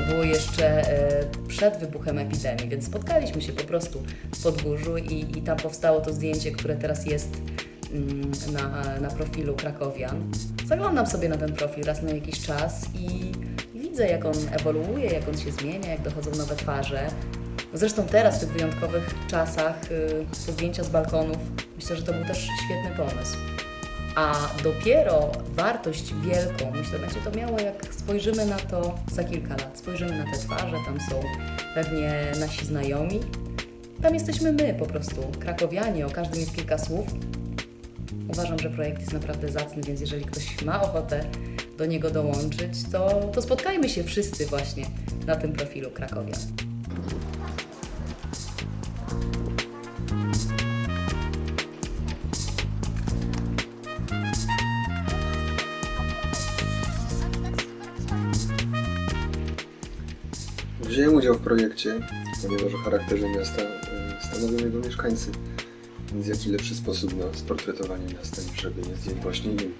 To było jeszcze e, przed wybuchem epidemii, więc spotkaliśmy się po prostu w Podgórzu i, i tam powstało to zdjęcie, które teraz jest mm, na, na profilu Krakowian. Zaglądam sobie na ten profil raz na jakiś czas i, widzę, jak on ewoluuje, jak on się zmienia, jak dochodzą nowe twarze. Zresztą teraz, w tych wyjątkowych czasach, y, te zdjęcia z balkonów, myślę, że to był też świetny pomysł. A dopiero wartość wielką, myślę, będzie to miało, jak spojrzymy na to za kilka lat. Spojrzymy na te twarze, tam są pewnie nasi znajomi. Tam jesteśmy my po prostu, krakowianie, o każdym jest kilka słów. Uważam, że projekt jest naprawdę zacny, więc jeżeli ktoś ma ochotę do niego dołączyć, to, to spotkajmy się wszyscy właśnie na tym profilu Krakowia. Wziąłem udział w projekcie, ponieważ o charakterze miasta y, stanowią jego mieszkańcy. Więc jaki lepszy sposób na sportretowanie miasta, niż robienie zdjęć właśnie im.